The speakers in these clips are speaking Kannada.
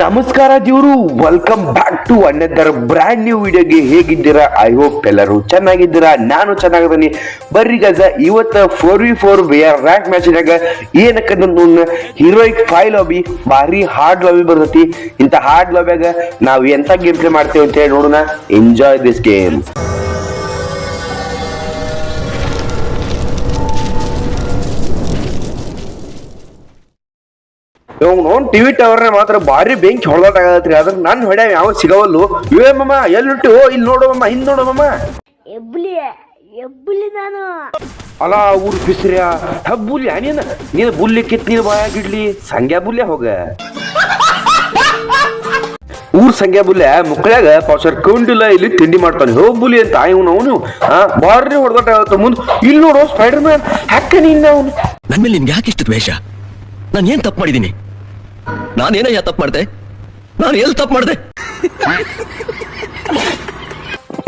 ನಮಸ್ಕಾರ ದೇವರು welcome back to another brand new ವಿಡಿಯೋಗೆ ಹೇಗಿದ್ದೀರಾ? ಐ ಹೋಪ್ ಎಲ್ಲರೂ ಚೆನ್ನಾಗಿದ್ದೀರಾ. ನಾನು ಚೆನ್ನಾಗಿದ್ದೀನಿ. ಬರ್ರಿ ಗಜ ಇವತ್ತ ಫೋರ್ ವಿ ಫೋರ್ ರ್ಯಾಂಕ್ ಮ್ಯಾಚಿನಾಗ ಏನಕ್ಕಂತ ಹೀರೋಯಿಕ್ ಫೈ ಲಾಬಿ ಭಾರಿ ಹಾರ್ಡ್ ಲಾಬಿ ಬರ್ತೈತಿ. ಇಂಥ ಹಾರ್ಡ್ ಲಾಬಿಯಾಗ ನಾವು ಎಂಥ ಗೇಮ್ ಪ್ಲೇ ಮಾಡ್ತೇವೆ ಅಂತ ಹೇಳಿ ನೋಡೋಣ. ಎಂಜಾಯ್ ದಿಸ್ ಗೇಮ್ ಇವ್ ನೋನ್ ಟಿವಿ ಟವರ್ನ ಮಾತ್ರ ಭಾರಿ ಬೆಂಕಿ ಹೊಡೆದಾಗತ್ರಿ ಅದ್ರ ನನ್ ಹೊಡೆ ಯಾವ ಸಿಗವಲ್ಲು? ಇವೇ ಮಮ್ಮ ಎಲ್ಲಿಟ್ಟು? ಇಲ್ಲಿ ನೋಡು ಮಮ್ಮ ಹಿಂದ್ ನೋಡು ಮಮ್ಮ ಎಬ್ಲಿ ಎಬ್ಲಿ ನಾನು. ಅಲ್ಲ ಊರ್ ಬಿಸ್ರ್ಯಾ? ಹಬ್ಬುಲಿ ಅನಿನ ನೀನ್ ಬುಲ್ಲಿ ಕಿತ್ ನೀನು ಬಾಯಾಗಿಡ್ಲಿ ಸಂಗ್ಯಾ ಬುಲ್ಯ ಹೋಗ? ಊರ್ ಸಂಗ್ಯಾ ಬುಲ್ಯ ಮುಕ್ಕಳಾಗ ಪಾಸರ್ ಕೌಂಟಿಲ್ಲ ಇಲ್ಲಿ ತಿಂಡಿ ಮಾಡ್ತಾನೆ ಹೋಗ್ ಬುಲಿ ಅಂತ ಇವನು ಅವನು. ಹಾ ಭಾರಿ ಹೊಡೆದಾಟ ಆಗತ್ತ ಮುಂದ್. ಇಲ್ಲಿ ನೋಡು ಸ್ಪೈಡರ್ ಮ್ಯಾನ್ ಹಾಕ ನಿನ್ನ ಅವನು? ನನ್ ಮೇಲೆ ನಿನ್ಗೆ ಯಾಕೆ ಇಷ್ಟು ದ್ವೇಷ? ನಾನು ಏನ್ ತಪ್ಪು ಮಾಡಿದ್ದೀನಿ ನಾನೇನಯ್ಯ ತಪ್ಪು ಮಾಡಿದೆ? ನಾನು ಎಲ್ಲಿ ತಪ್ಪು ಮಾಡಿದೆ?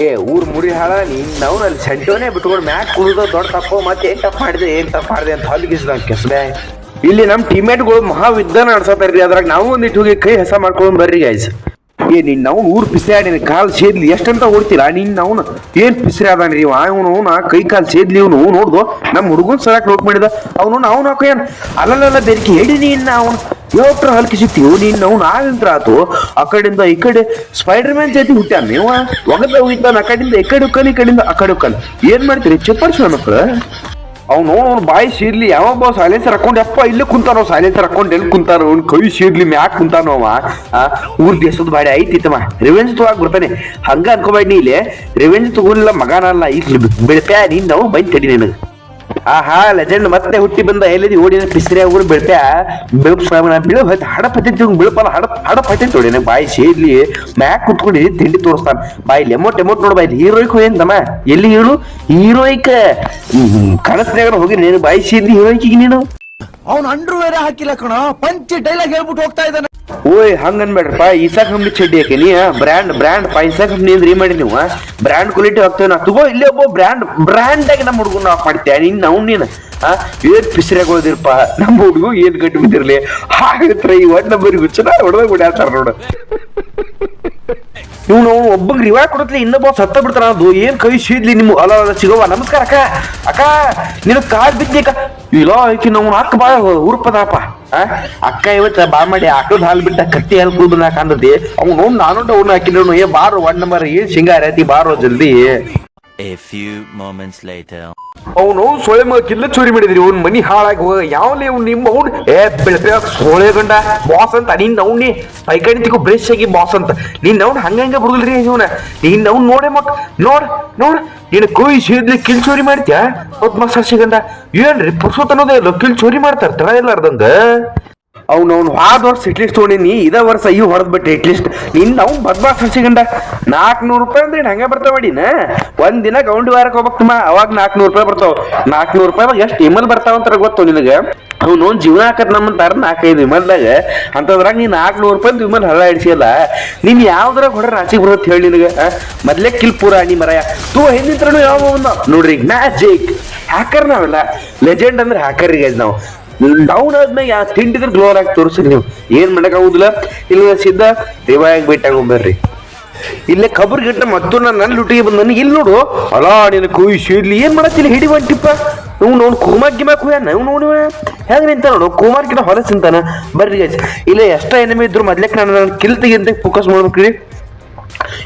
ಏ, ಊರ್ ಮುರಿ ಹಾಳ, ನೀನ್ ನಾವು ಅಲ್ಲಿ ಸೆಂಟೋನೆ ಬಿಟ್ಕೊಂಡು ಮ್ಯಾಚ್ ಕುಡಿದ ದೊಡ್ಡ ತಪ್ಪು, ಮತ್ತೆ ಏನ್ ತಪ್ಪು ಮಾಡಿದೆ, ಏನ್ ತಪ್ಪು ಮಾಡಿದೆ ಅಂತ ಹಲಗಿಸಿದ ಕೆಸಬೆ ಇಲ್ಲಿ ನಮ್ ಟೀಮೇಟ್ಗಳು ಮಹಾವಿದ್ಯಾನ ನಡ್ಸತಾರ್ರಿ ಅದ್ರಾಗ ನಾವು ಒಂದಿಟ್ಟು ಹೋಗಿ ಕೈ ಹೆಸ ಮಾಡ್ಕೊಂಡು ಬರ್ರಿ ಗೈಸ್ ಏ, ನಿನ್ನ ಅವ್ನು ಊರು ಪಿಸ್ಯಾಡಿ ಕಾಲು ಸೇದ್ಲಿ ಎಷ್ಟಂತ ಓಡ್ತೀರಾ? ನಿನ್ನ ಅವನು ಏನು ಪಿಸ್ರಿ ಅದಾನ್ರಿ ಇವ? ಇವನು ಅವನು ಕೈ ಕಾಲು ಸೇದ್ಲಿ ಇವನು ನೋಡ್ದು? ನಮ್ಮ ಹುಡುಗನ ಸಲಕ್ಕೆ ನೋಟ್ ಮಾಡಿದ. ಅವನು ಅವನು ಹಾಕ ಏನು? ಅಲ್ಲಲ್ಲ ಬೆರ್ಕಿ ಹೇಳಿ ನೀನ್ ಅವನು. ಯಾವಟ್ರ ಹಲ್ಕಿಸಿತ್ತೀವು ನೀನ್ ನಾವು ನಾವೆಂತ್ರ ಆತು. ಆ ಕಡೆಯಿಂದ ಈ ಕಡೆ ಸ್ಪೈಡರ್ ಮ್ಯಾನ್ ಜೊತೆ ಹುಟ್ಟ ನೀವು? ಒಗದ ಹೋಗಿದ್ದಾನ ಆ ಕಡೆಯಿಂದ ಈ ಕಡೆ ಉಕ್ಕಲ್ ಈ ಕಡೆಯಿಂದ ಆ ಕಡೆ ಉಕ್ಕಲ್ ಏನ್ ಮಾಡ್ತೀರಿ? ಚಪ್ಪರ್ಸ ಮಕ್ಳು? ಅವ್ನು ಅವ್ನು ಬಾಯಿ ಸೀರ್ಲಿ ಯಾವೊಬ್ಬ ಸೈಲೆನ್ಸರ್ ಹಾಕೊಂಡು, ಯಪ್ಪ ಇಲ್ಲೇ ಕುಂತಾನೋ ಸೈಲೆನ್ಸರ್ ಹಾಕೊಂಡು, ಎಲ್ಲಿ ಕುಂತಾನೋ ಅವ್ನು ಕೈ ಸೀರ್ಲಿ ಮ್ಯಾಕ್ ಕುಂತಾನೋ ಅವ. ಊರ್ ದೇಶದ ಬಾಡಿ ಐತಿ ತಮ್ಮ ರಿವೆಂಜ್ ತಗೋಕ್ ಬರ್ತಾನೆ. ಹಂಗ ಅನ್ಕೋಬೇಡಿ ನೀ ಇಲ್ಲಿ. ರಿವೆಂಜ್ ತಗೋಲಿಲ್ಲ ಮಗನಲ್ಲ ಇಲ್ಲಿ ಬೆಳಪ್ಯಾ ನೀನ್ ನಾವು ಬೈನ್ ತಡಿ ನಿನಗೆ. ಆಹಾ ಲೆಜೆಂಡ್ ಮತ್ತೆ ಹುಟ್ಟಿ ಬಂದ ಎಲ್ಲಿದ್ದು ಓಡಿನ ಪಿಸ್ರಿ ಆಗಿ ಬೆಳ್ಪ್ಯಾ ಬೆಳಪ್ ಸ್ವಾಮಿನ ಬಿಳು ಹೋಯ್ತು ಹಡಪ್ ಪತ್ತಿತ್ತು ಬಿಳುಪಲ್ಲ ಹಡಪ್ ಹಡಪ್ ಪಟ್ಟಿತ್ತು ನೋಡಿ ಬಾಯಿ ಸೇರ್ಲಿ ಮ್ಯಾಕ್ ಕುತ್ಕೊಂಡು ತಿಂಡಿ ತೋರಿಸ್ತಾನೆ. ಬಾಯಿ ಎಮೋಟ್ ಎಮೋಟ್ ನೋಡು ಬಾಯಿ ಹೀರೋಯಿಕ್ ಏನ್ತಮ್ಮ ಎಲ್ಲಿ ಹೇಳು ಹೀರೋಯಿಕ್ ಕನಸ್ನಾಗ ಹೋಗಿ ನೀನು ಬಾಯಿ ಸೇರ್ಲಿ ಹೀರೋಯಿಕಿಗೆ ನೀನು. ಅವನು ಅಂಡ್ರೂ ಹಾಕಿಲ್ಲ ಕಣ, ಪಂಚಿ ಡೈಲಾಗ್ ಹೇಳ್ಬಿಟ್ಟು ಹೋಗ್ತಾ ಇದ್ದಾನೆ. ಓಯ್ ಹಂಗ ಅನ್ಬೇಡ್ರಪ್ಪ ಈಸಾ ಕಂಪ್ನಿ ಚಡ್ಡಿ ಹಾಕಿ. ನೀ ಬ್ರ್ಯಾಂಡ್ ಬ್ರ್ಯಾಂಡ್ ಪೈಸಾ ಕಂಪ್ನಿ ಅಂದ್ರೆ ಏನ್ ಮಾಡಿ ನೀವು ಬ್ರ್ಯಾಂಡ್ ಕ್ವಾಲಿಟಿ ಹಾಕ್ತೇವೆ ನಾ. ತಗೋ, ಇಲ್ಲೇ ಒಬ್ಬ ಬ್ರ್ಯಾಂಡ್ ಬ್ರ್ಯಾಂಡ್ ಆಗಿ ನಮ್ಮ ಹುಡುಗನ ಆಫ್ ಮಾಡ್ತೀಯ ನೀನ್, ನಾವು ನೀನು ಏನ್ ಪಿಸಿರಾಗೋದಿರಪ್ಪ ನಮ್ಮ ಹುಡುಗ ಏನ್ ಕಟ್ಟಿ ಬಿದ್ದಿರ್ಲಿ? ಹಾಗತ್ರ ಈ ಒಡ್ ನಂಬರ್ ಹುಚ್ಚನ ಹೊಡೆದಾಗ ಬಿಡ್ಯಾತಾರ ನೋಡು. ಇವ್ನು ಒಬ್ಬಗ್ ರಿವಾಯ್ ಕೊಡತ್ಲಿ, ಇನ್ನೊಬ್ಬ ಸತ್ತ ಬಿಡ್ತಾನ ಅದು. ಏನ್ ಕೈ ಸೀದ್ಲಿ ನಿಮ್ಮ ಅಲ್ಲ ನಮಸ್ಕಾರ, ಅಕ್ಕ. ಅಕ್ಕ ನಿನ್ ಕಾಲ್ ಅಕ್ಕ. ಇಲ್ಲ, ಆಕಿ ನಾವು ಅಕ್ಕ ಬಾಳ ಉರುಪದಪ್ಪ ಆ? ಅಕ್ಕ ಇವತ್ತ ಬಾ ಮಾಡಿ ಆಕಳದ ಹಾಲು ಬಿಟ್ಟ ಕಟ್ಟಿ ಹಾಲ್ ಕೂದಲ ಕಾಂದತಿ ಅವ್ನು ನಾನು ಅವ್ನು ಹಾಕಿದ್ರು ಏ, ಬಾರು ಒನ್ ನಂಬರ್ ಏನ್ ಸಿಂಗಾರ ಐತಿ, ಬಾರೋ, ಜಲ್ದಿ. A few moments later. ಅವನು ಸೊಳೆ ಮಗ ಕಿಲ್ಲ ಚೋರಿ ಮಾಡಿದ್ರಿ. ಅವ್ನ ಮನಿ ಹಾಳಾಗಿ ಹೋಗ ಯಾವಲ್ಲಿ ಅವ್ನು ನಿಮ್ಮ ಅವ್ನು? ಏ ಬೆಳಪೆ ಸೊಳೆ ಗಂಡ ಬಾಸ್ ಅಂತ. ನೀನ್ ಅವ್ನಿ ಪೈಕಣಿ ತಿಕ್ಕೋ ಬ್ರೇಶ್ ಆಗಿ ಬಾಸ್ ಅಂತ. ನೀನ್ ಅವ್ನು ಹಂಗಂಗ ಬಿಡುದಿಲ್ರಿ ಇವನ. ನೀನ್ ಅವ್ನು ನೋಡೆ ಮಕ್ ನೋಡ್ ನೋಡ್. ನೀನು ಕೊಯ್ ಸೇದ್ಲಿ ಕಿಲ್ ಚೋರಿ ಮಾಡ್ತ್ಯಾ? ಸಸಿ ಗಂಡ. ಏನ್ರಿ ಪುರ್ಸೋತ್ ಅನ್ನೋದೇ ಇಲ್ಲ ಕಿಲ್ ಚೋರಿ ಮಾಡ್ತಾರ ತಡ ಇಲ್ಲಾರ್ದಂಗ ಅವ್ನವ್ನು ಹಾದ ವರ್ಷ ಇಟ್ಲಿಸ್ಟ್ ತೊಗೊಂಡಿನಿ ಇದ ವರ್ಷ ಅಯ್ಯೋ ಹೊಡೆದ್ ಬಿಟ್ಟೆ ಇಟ್ಲಿಸ್ಟ್ ನಿನ್ ಅವ್ನು ಬದ್ಮಾಸ್ ಸಿಗಂಡ ನಾಲ್ಕುನೂರು ರೂಪಾಯಿ ಅಂದ್ರೆ ಹಂಗೆ ಬರ್ತಾವ ಮಾಡಿನ ಒಂದ್ ದಿನ ಗೌಂಡಿ ವಾರಕ್ಕೆ ತುಮ ಅವಾಗ ನಾಲ್ಕುನೂರು ರೂಪಾಯಿ ಬರ್ತಾವ. ನಾಲ್ಕುನೂರು ರೂಪಾಯಿ ಎಷ್ಟು ಇಮಲ್ ಬರ್ತಾವ ಅಂತ ಗೊತ್ತು ನಿನಗೆ? ಅವ್ನು ಜೀವನ ಹಾಕತ್ ನಮ್ಮಂತಾರ ತರ ನಾಲ್ಕೈದು ವಿಮಲ್ದಾಗ ಅಂತದ್ರಾಗ ನೀನು ನಾಲ್ಕುನೂರು ರೂಪಾಯಿ ವಿಮಲ್ ಹಳ ಇಡ್ಸಿಯಲ್ಲ ನೀನ್ ಯಾವ್ದ್ರಾಗ ಹೊಡೆ ನಾಚಿಗೆ ಬರುತ್ತೆ ಹೇಳಿ ನಿನಗೆ? ಮೊದ್ಲೇ ಕಿಲ್ ಪೂರ ನೀ ಮರಯ. ತೂ ಹಿಂದಿತ್ರನು ಯಾವ ನೋಡ್ರಿ, ಮ್ಯಾಜಿಕ್. ಹ್ಯಾಕರ್ ನಾವೆಲ್ಲ. ಲೆಜೆಂಡ್ ಅಂದ್ರೆ ಹ್ಯಾಕರ್ ಈಗ ನಾವು. ಡೌನ್ ಆದ್ಮೇಲೆ ಯಾ ತಿಂಡಿದ್ರೆ ಗ್ಲೋರ್ ಆಗಿ ತೋರಿಸ್ರಿ ನೀವು. ಏನ್ ಮಾಡಕ್ ಇಲ್ಲ ಸಿದ್ಧ ರಿವಾಯ್ ಬಿಟ್ಟಾಗ ಬರ್ರಿ. ಇಲ್ಲೇ ಕಬರ್ ಗಿಟ್ಟ ಮತ್ತು ನಾನು ನನ್ನ ಲುಟಿಗೆ ಬಂದನು ಇಲ್ಲಿ ನೋಡು. ಅಲಾ ನಿನ್ನ ಕುಯ್ ಶೀರ್ಲಿ. ಏನ್ ಮಾಡತ್ತಿಲ್ಲ ಹಿಡಿ ಒಂಟಿಪ್ಪ ಇವ್ ನೋಡ್, ಕುಮಾರ್ ಗಿಮಾ ಕುಯ್ಯ ನಾವು ನೋಡುವ. ಹೆಂಗ್ ನಿಂತ ನೋಡು? ಕುಮಾರ್ ಗಿಡ ಹೊರಸ್ ನಿಂತಾನ. ಬರ್ರಿ ಗೈಸ್ ಇಲ್ಲೇ ಎಷ್ಟ ಎನಿಮಿ ಇದ್ರು ಮೊದ್ಲೇಕ್ ನಾನು ಕಿಲ್ ತೆಗಿಯಂತ ಫೋಕಸ್ ಮಾಡ್ಬೇಕ್ರಿ.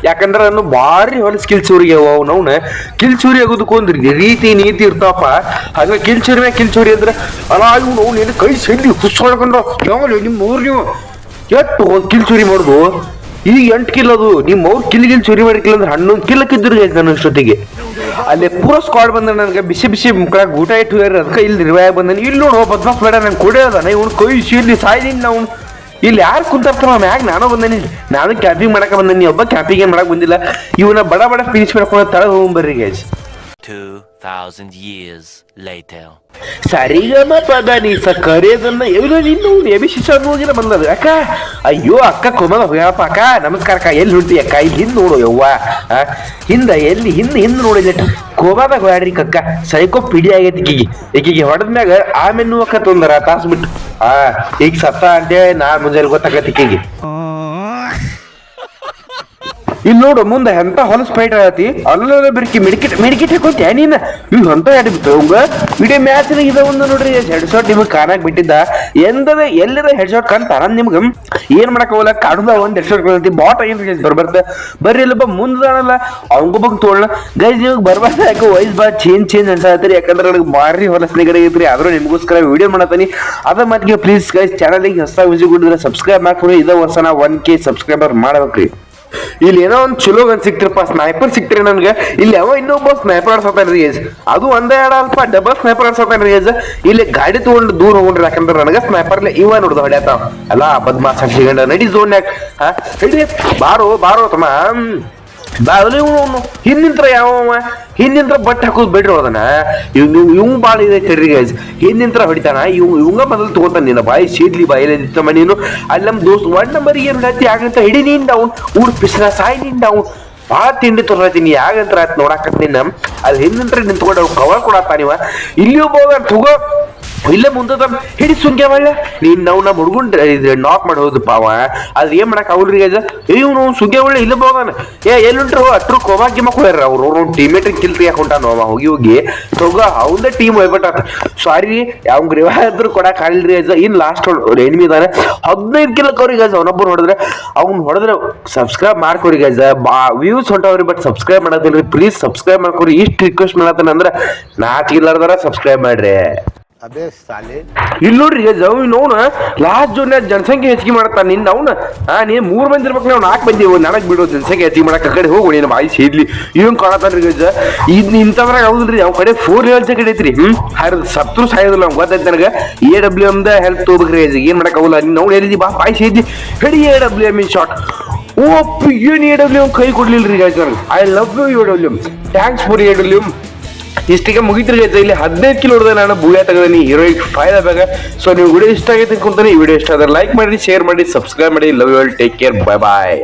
ಯಾಕಂದ್ರೆ ನಾನು ಭಾರಿ ಹೊಲಸ್ ಕಿಲ್ಚೂರಿಗೆ ಚೂರಿಗೆ ಅವ್ನು. ಅವ್ನ ಕಿಲ್ ಚೂರಿ ಆಗೋದಕ್ಕೂ ಒಂದು ರೀತಿ ನೀತಿ ಇರ್ತಾವಪ್ಪ. ಹಾಗೆ ಕಿಲ್ಚೂರಿ ಮ್ಯಾಗ ಕಿಲ್ ಚೂರಿ ಅಂದ್ರೆ ಅಲ್ಲ ಇವ್ನು ಅವ್ನು ಏನು ಕೈ ಸೆಲ್ಲಿ ಹುಸ್ಕೊಳ್ಕೊಂಡ್ರ. ಯಾವ ನಿಮ್ಮ ಊರು ನೀವು? ಎಷ್ಟು ಕಿಲ್ ಚೂರಿ ಮಾಡುದು? ಈಗ ಎಂಟು ಕಿಲ್ ಅದು. ನಿಮ್ಮ ಅವ್ರು ಕಿಲ್ ಕಿಲ್ ಚೂರಿ ಮಾಡಿಕಿಲ್ಲ ಅಂದ್ರೆ ಹನ್ನೊಂದು ಕಿಲ್ಲಕ್ಕೆ ಇದ್ರು ನನ್ನ ಅಷ್ಟೊತ್ತಿಗೆ. ಅಲ್ಲಿ ಪೂರ ಸ್ಕ್ವಾಡ್ ಬಂದ ನನಗೆ ಬಿಸಿ ಬಿಸಿ ಮುಖಕ್ಕೆ ಊಟ ಇಟ್ಟು ಅದಕ್ಕೆ ಇಲ್ಲಿ ರಿವಾಯ ಬಂದನು. ಇಲ್ಲಿ ನೋಡು ಬದ್ಮಾಸ್ ಬೇಡ, ನಂಗೆ ಕೊಡೇ ಅದಾನ. ಇವ್ನು ಕೈ ಸೀರ್ಲಿ ಸಾಯ್ದಿನ ನಾವು ಇಲ್ಲಿ ಯಾರು ಕುಂತಾರ್ತಾರ ಯಾಕೆ ನಾನು ಬಂದನಿ. ನಾನು ಕ್ಯಾಪಿಂಗ್ ಮಾಡಕ್ಕೆ ಬಂದೇನಿ, ಒಬ್ಬ ಕ್ಯಾಪಿಂಗ್ ಏನು ಮಾಡಕ್ಕೆ ಬಂದಿಲ್ಲ. ಇವನ ಬಡ ಬಡ ಫಿನಿಶ್ ಮಾಡ್ಕೊಂಡು ತಳ ಹೋಗ್ಬರ್ರಿ ಗೈಸ್. 2000 years later. ನೀ ಸ ಕರೆಯೋದನ್ನ ಎಲ್ಲಿ ಹೋಗಿರ ಎಬಿ ಶಿಷ್ಯ ಹೋಗಿಲ್ಲ ಬಂದದ ಅಕ್ಕ, ಅಯ್ಯೋ, ಅಕ್ಕ ಕೊಮಲ ಹೋಗಪ್ಪ ಅಕ್ಕ, ನಮಸ್ಕಾರ, ಅಕ್ಕ, ಎಲ್ಲಿ ಹೊಂಟಿ ಅಕ್ಕ, ಇಲ್ಲಿ ಹಿಂದ್ ನೋಡು, ಯವ್ವ. ಹಿಂದ, ಎಲ್ಲಿ, ಹಿಂದ್ ಹಿಂದ್ ನೋಡಿಲ್ಲ ಕೋಬಾದಾಗ ಹೋಗ್ಯಾಡ್ರಿ ಕಕ್ಕ ಸೈಕೋ ಪಿಡಿ ಆಗೈತಿ ಈಕಿಗೆ ಈಕಿಗೆ ಹೊಡೆದ್ಮ್ಯಾಗ ಆಮೇಲೆ ಅಕ್ಕ ತೊಂದರ ತಾಸ್ ಬಿಟ್ಟು. ಆ, ಈಗ ಸತ್ತ ಅಂತೇಳಿ ನಾ ಮುಂಜಾನೆ ಗೊತ್ತಾಗತ್ತೆ ಈಕಿಗೆ ಇಲ್ಲಿ ನೋಡು, ಮುಂದೆ ಎಂತ ಹೊಲಸ್ ಫೈಟ್ ಆಗತಿ ಅಲ್ಲ ಬಿರ್ಕಿ ಮಿಡಿಕಿಟ್ ಮಿಡಿಕಿಟ್ ಹಾಕೋತಿ ನೀನ್ ಇವ್ ಅಂತ ಎಡ್ ಹಂಗ ಇಡೀ ಮ್ಯಾಚ್ ಇದ ಒಂದು ನೋಡ್ರಿ ಹೆಡ್ ಶಾಟ್ ನಿಮಗೆ ಕಾಣಕ್ ಬಿಟ್ಟಿದ್ದ. ಎಂದದ ಎಲ್ಲರ ಹೆಡ್ ಶಾಟ್ ಕಾಣ್ತಾರ ನಿಮ್ಗ? ಏನ್ ಮಾಡಕ್ ಹೋಗಲ್ಲ ಕಾಡುದ ಒಂದ್ ಹೆಡ್ ಶಾಟ್ ಕಾಣತಿ ಬಾಟ್ ಏನ್ ಬರ್ಬರ್ತ ಬರ್ರಿ ಇಲ್ಲಪ್ಪ ಮುಂದಾನಲ್ಲ ಬಗ್ ತೋಳ ಗೈಸ್ ನಿಮ್ಗೆ ಬರ್ಬಾರ್ದ. ಯಾಕೆ ವಯಸ್ ಬಾ ಚೇಂಜ್ ಚೇಂಜ್ ಅನ್ಸಾತ್ರಿ ಯಾಕಂದ್ರೆ ನನಗೆ ಭಾರಿ ಹೊಲಸ್ ನಿಗಡಿ ಆದ್ರೂ ನಿಮಗೋಸ್ಕರ ವಿಡಿಯೋ ಮಾಡತ್ತೀನಿ. ಅದ ಮಾತಿಗೆ ಪ್ಲೀಸ್ ಗೈಸ್ ಚಾನಲ್ಗೆ ಹೊಸ ವಿಜಿ ಕೊಟ್ಟಿದ್ರೆ ಸಬ್ಸ್ಕ್ರೈಬ್ ಮಾಡ್ಕೊಂಡು. ಇದೇ ವರ್ಷ ನಾ ಒನ್ ಕೆ ಸಬ್ಸ್ಕ್ರೈಬರ್ ಮಾಡ್ಬೇಕ್ರಿ. ಇಲ್ಲಿ ಏನೋ ಒಂದು ಚಲೋ ಗನ್ ಸಿಕ್ತಿರಪ್ಪ ಸ್ನೈಪರ್ ಸಿಕ್ತಿರಿ ನನಗೆ. ಇಲ್ಲಿ ಯಾವ ಇನ್ನೊಬ್ಬ ಸ್ನೈಪರ್ ಆಡ್ಸತಾನ ರೀ ಅದು ಒಂದೇ ಆಡ ಅಲ್ಪ ಡಬಲ್ ಸ್ನೈಪರ್ ಆಡ್ಸತಾನ ರೀ ಇಲ್ಲಿ ಗಾಡಿ ತಗೊಂಡು ದೂರ ಹೋಗ್ರಿ ಯಾಕಂದ್ರೆ ನನಗೆ ಸ್ನೈಪರ್ ಇವ ನೋಡ್ದು ಹೊಡ್ಯಾತಾವ ಅಲ್ಲ, ಬದ್ಮಾಸ್ ಸಿಗಂಡ ನಡಿ ಝೋನ್ಯಾಗ ಹಾ ಹಿಡಿ ಬಾರೋ ಬಾರೋ, ತಮ್ಮ. ಬಾವಲಿ ಇವನು ಹಿಂದಿಂತ್ರ ಯಾವ ಹಿಂದಿಂತ್ರ ಬಟ್ ಹಾಕೋದು ಬಿಡ್ರಿ ಅದನ್ನ ಇವ್ ಇವ್ ಬಾಳ ಇದೆ ಕರ್ರಿ ಗೈಸ್ ಹಿಂದಿಂತ್ರ ಹೊಡಿತಾನ, ಇವ್ ಇವಂಗ ಮೊದಲು ತಗೋತಾನ ನಿನ್ನ ಬಾಯಿ ಶೀಟ್ಲಿ ಬಾಯಿಲೆ ನಿಂತಮ್ಮ ನೀನು. ಅಲ್ಲಿ ನಮ್ಮ ದೋಸ್ತ್ ಒನ್ ನಂಬರ್ ಏನ್ ಹೇಳ್ತಿ ಆಗಂತ ಹಿಡಿ ನೀನ್ ಡೌನ್. ಊರ್ ಪಿಸ್ನ ಸಾಯಿ ನೀನ್ ಡೌನ್. ಭಾಳ ತಿಂಡಿ ತೊಗೊಳತೀನಿ ಯಾಗಂತ್ರ ಆಯ್ತು ನೋಡಾಕತ್ತೀನಿ ಅಲ್ಲಿ ಹಿಂದಿಂತ್ರ ನಿಂತ್ಕೊಂಡು ಅವ್ರು ಕವರ್ ನೀವ. ಇಲ್ಲಿ ಒಬ್ಬ ತಗೋ. ಇಲ್ಲೇ ಮುಂದದ ಹಿಡಿ ಸುಂಗ್ಯ ಮಾಡ್ಯ ನೀನ್ ನಾವು ನಮ್ಮ ಹುಡುಗನ್ ನಾಕ್ ಮಾಡಿ ಹೋದ್ ಪಾವ. ಅದ್ ಏನ್ ಮಾಡಕ್ ಅವ್ರಿಗೆ ಇವನು ಸುಂಕೆ ಒಳ್ಳೆ ಇಲ್ಲ ಹೋಗಾನ. ಏ, ಎಲ್ಲುಂಟ್ರು? ಅಟ್ರು ಕೋಮಾ ಗಿಮಾ ಹೋಗ್ಯಾರ ಅವ್ರು? ಅವ್ರ ಕಿಲ್ ಕಿಲ್ತಿ ಹೊಂಟಾನ ಅವ. ಹೋಗಿ ಹೋಗಿ. ತಗೋ ಅವಂದ ಟೀಮ್ ಹೋಗ್ಬಿಟ್ಟ ಸಾರಿ ಯಾವ ಗ್ರೀವ ಆದ್ರೂ ಕೊಡಕ್ ಆಗಿಲ್ರಿ ಅಜ್ಜ ಇನ್ ಲಾಸ್ಟ್ ಎನಿಮಿ ಇದಾನೆ. ಹದಿನೈದು ಕಿಲಕ್ ಅವ್ರಿಗೆ ಅಜ್ಜ ಅವನೊಬ್ಬರು ಹೊಡೆದ್ರೆ ಅವ್ನು ಹೊಡೆದ್ರೆ ಸಬ್ಸ್ಕ್ರೈಬ್ ಮಾಡ್ಕೊರಿ ಅಜ್ಜ ಬಾ ವ್ಯೂಸ್ ಹೊಂಟವ್ರಿ ಬಟ್ ಸಬ್ಸ್ಕ್ರೈಬ್ ಮಾಡೋದಿಲ್ರಿ. ಪ್ಲೀಸ್ ಸಬ್ಸ್ಕ್ರೈಬ್ ಮಾಡ್ಕೊರಿ. ಇಷ್ಟು ರಿಕ್ವೆಸ್ಟ್ ಮಾಡತ್ತೇನೆ ಅಂದ್ರೆ ಸಬ್ಸ್ಕ್ರೈಬ್ ಮಾಡ್ರಿ. ಇಲ್ಲಿ ನೋಡ್ರಿ ಜವ್ ನೋಣ ಲಾಸ್ಟ್ ಜೋನ್ ಜನಸಂಖ್ಯೆ ಹೆಚ್ಚಿಗೆ ಮಾಡತ್ತ ನಿನ್ನ ಅವ್ನ? ಆ ನೀ ಮೂರ್ ಮಂದಿ ಇರ್ಬೇಕು ನಾವು ನಾಲ್ಕು ಮಂದಿ ನನಗ್ ಬಿಡು, ಜನಸಂಖ್ಯೆ ಹೆಚ್ಚಿಗೆ ಮಾಡಕ್ ಕಡೆ ಹೋಗು, ನೀನು ಬಾಯಿ ಸೇರ್ಲಿ ಇವನ್ ಕಾಣತಾನ್ರಿ ಗಜ. ಇದ್ ಇಂಥದ್ರಾಗ ಹೌದ್ರಿ ಅವ್ನ ಕಡೆ ಫೋರ್ ಲೆವೆಲ್ಸ್ ಕಡೆ ಐತ್ರಿ ಹ್ಮ್? ಹರ ಸತ್ರು ಸಾಯೋದಿಲ್ಲ ಅವ್ನ್ ಗೊತ್ತೈತಿ ನನಗ. A W M the help ತೋಬೇಕ್ರಿ ಏನ್ ಮಾಡಕ್ ಆಗಲ್ಲ. ನೀನ್ ಅವ್ನು ಹೇಳಿದಿ, ಬಾ, ಬಾಯಿ ಸೇದ್ಲಿ ಹೇಳಿ A W M in short ಓ ಏನ್ ಎ ಡಬ್ಲ್ಯೂ ಕೈ ಕೊಡ್ಲಿಲ್ರಿ ಗಜ I love you A W thanks for A W ಇಷ್ಟಿಗೆ ಮುಗಿತ್ರಿ ಇಲ್ಲಿ ಹದಿನೈದು ಕಿಲೋ ಹೊಡೆದ ನಾನು ಬೂಯಾ ತೆಗೆದೀನಿ ಹೀರೋಯಿಕ್ ಫೈಲ್ ಬೇಗ. ಸೊ ನೀವು ವಿಡಿಯೋ ಇಷ್ಟ ಆಗೈತೆ ಅನ್ಕೊಂತಾನೆ ಈ ವಿಡಿಯೋ ಇಷ್ಟ ಆದರೆ ಲೈಕ್ ಮಾಡಿ ಶೇರ್ ಮಾಡಿ ಸಬ್ಸ್ಕ್ರೈಬ್ ಮಾಡಿ love you all take care bye bye